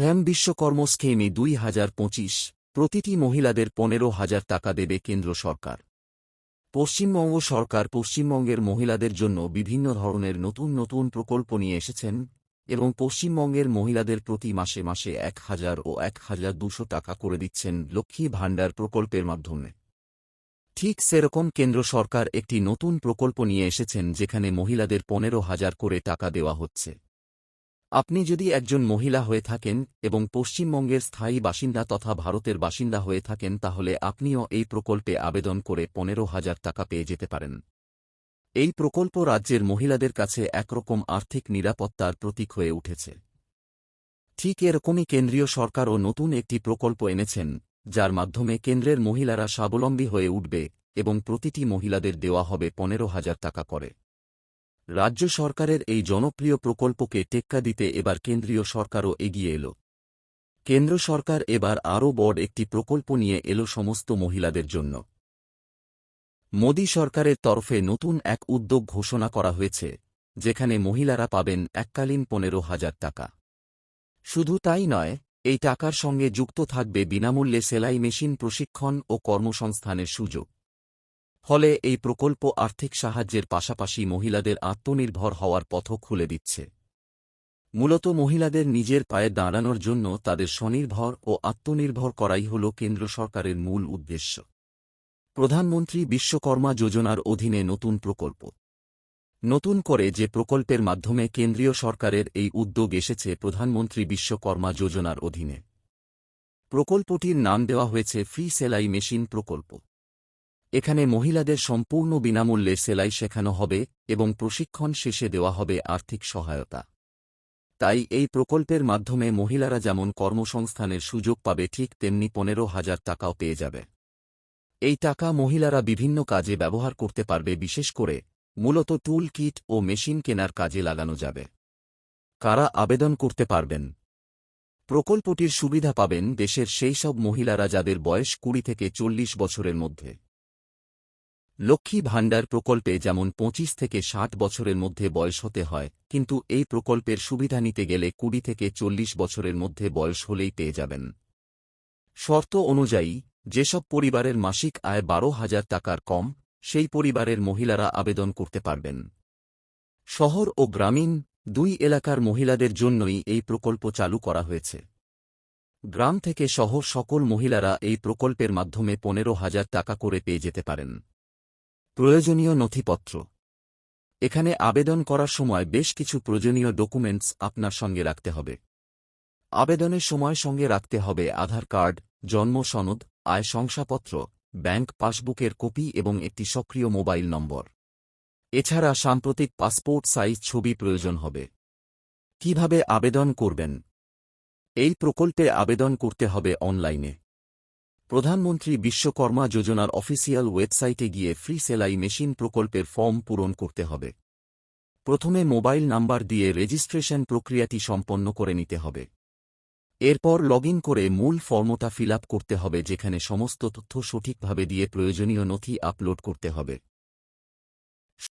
ফ্যাম বিশ্বকর্ম স্কিমে দুই হাজার পঁচিশ, প্রতিটি মহিলাদের পনেরো হাজার টাকা দেবে কেন্দ্র সরকার। পশ্চিমবঙ্গ সরকার পশ্চিমবঙ্গের মহিলাদের জন্য বিভিন্ন ধরনের নতুন নতুন প্রকল্প নিয়ে এসেছেন এবং পশ্চিমবঙ্গের মহিলাদের প্রতি মাসে মাসে এক হাজার ও এক হাজার দুশো টাকা করে দিচ্ছেন লক্ষ্মী ভাণ্ডার প্রকল্পের মাধ্যমে। ঠিক সেরকম কেন্দ্র সরকার একটি নতুন প্রকল্প নিয়ে এসেছেন যেখানে মহিলাদের পনেরো হাজার করে টাকা দেওয়া হচ্ছে। আপনি যদি একজন মহিলা হয়ে থাকেন এবং পশ্চিমবঙ্গের স্থায়ী বাসিন্দা তথা ভারতের বাসিন্দা হয়ে থাকেন, তাহলে আপনিও এই প্রকল্পে আবেদন করে পনেরো হাজার টাকা পেয়ে যেতে পারেন। এই প্রকল্প রাজ্যের মহিলাদের কাছে একরকম আর্থিক নিরাপত্তার প্রতীক হয়ে উঠেছে। ঠিক এরকমই কেন্দ্রীয় সরকারও নতুন একটি প্রকল্প এনেছেন, যার মাধ্যমে কেন্দ্রের মহিলারা স্বাবলম্বী হয়ে উঠবে এবং প্রতিটি মহিলাদের দেওয়া হবে পনেরো হাজার টাকা করে। রাজ্য সরকারের এই জনপ্রিয় প্রকল্পকে টেক্কা দিতে এবার কেন্দ্রীয় সরকারও এগিয়ে এল। কেন্দ্র সরকার এবার আরও বড় একটি প্রকল্প নিয়ে এলো সমস্ত মহিলাদের জন্য। মোদী সরকারের তরফে নতুন এক উদ্যোগ ঘোষণা করা হয়েছে, যেখানে মহিলারা পাবেন এককালীন পনেরো হাজার টাকা। শুধু তাই নয়, এই টাকার সঙ্গে যুক্ত থাকবে বিনামূল্যে সেলাই মেশিন প্রশিক্ষণ ও কর্মসংস্থানের সুযোগ। ফলে এই প্রকল্প আর্থিক সাহায্যের পাশাপাশি মহিলাদের আত্মনির্ভর হওয়ার পথও খুলে দিচ্ছে। মূলত মহিলাদের নিজের পায়ে দাঁড়ানোর জন্য তাদের স্বনির্ভর ও আত্মনির্ভর করাই হল কেন্দ্র সরকারের মূল উদ্দেশ্য। প্রধানমন্ত্রী বিশ্বকর্মা যোজনার অধীনে নতুন প্রকল্প। নতুন করে যে প্রকল্পের মাধ্যমে কেন্দ্রীয় সরকারের এই উদ্যোগ এসেছে প্রধানমন্ত্রী বিশ্বকর্মা যোজনার অধীনে। প্রকল্পটির নাম দেওয়া হয়েছে ফ্রি সেলাই মেশিন প্রকল্প। এখানে মহিলাদের সম্পূর্ণ বিনামূল্যে সেলাই শেখানো হবে এবং প্রশিক্ষণ শেষে দেওয়া হবে আর্থিক সহায়তা। তাই এই প্রকল্পের মাধ্যমে মহিলারা যেমন কর্মসংস্থানের সুযোগ পাবে ঠিক তেমনি পনেরো হাজার টাকাও পেয়ে যাবে। এই টাকা মহিলারা বিভিন্ন কাজে ব্যবহার করতে পারবে, বিশেষ করে মূলত টুল কিট ও মেশিন কেনার কাজে লাগানো যাবে। কারা আবেদন করতে পারবেন? প্রকল্পটির সুবিধা পাবেন দেশের সেই সব মহিলারা যাদের বয়স কুড়ি থেকে চল্লিশ বছরের মধ্যে। লক্ষ্মী ভাণ্ডার প্রকল্পে যেমন পঁচিশ থেকে ষাট বছরের মধ্যে বয়স হতে হয়, কিন্তু এই প্রকল্পের সুবিধা নিতে গেলে কুড়ি থেকে চল্লিশ বছরের মধ্যে বয়স হলেই পেয়ে যাবেন। শর্ত অনুযায়ী, যেসব পরিবারের মাসিক আয় বারো হাজার টাকার কম, সেই পরিবারের মহিলারা আবেদন করতে পারবেন। শহর ও গ্রামীণ দুই এলাকার মহিলাদের জন্যই এই প্রকল্প চালু করা হয়েছে। গ্রাম থেকে শহর সকল মহিলারা এই প্রকল্পের মাধ্যমে পনেরো হাজার টাকা করে পেয়ে যেতে পারেন। প্রয়োজনীয় নথিপত্র। এখানে আবেদন করার সময় বেশ কিছু প্রয়োজনীয় ডকুমেন্টস আপনার সঙ্গে রাখতে হবে। আবেদনের সময় সঙ্গে রাখতে হবে আধার কার্ড, জন্ম সনদ, আয় শংসাপত্র, ব্যাংক পাসবুকের কপি এবং একটি সক্রিয় মোবাইল নম্বর। এছাড়া সাম্প্রতিক পাসপোর্ট সাইজ ছবি প্রয়োজন হবে। কীভাবে আবেদন করবেন? এই প্রকল্পে আবেদন করতে হবে অনলাইনে। প্রধানমন্ত্রী বিশ্বকর্মা যোজনার অফিসিয়াল ওয়েবসাইটে গিয়ে ফ্রি সেলাই মেশিন প্রকল্পের ফর্ম পূরণ করতে হবে। প্রথমে মোবাইল নাম্বার দিয়ে রেজিস্ট্রেশন প্রক্রিয়াটি সম্পন্ন করে নিতে হবে। এরপর লগ করে মূল ফর্মটা ফিল করতে হবে, যেখানে সমস্ত তথ্য সঠিকভাবে দিয়ে প্রয়োজনীয় নথি আপলোড করতে হবে।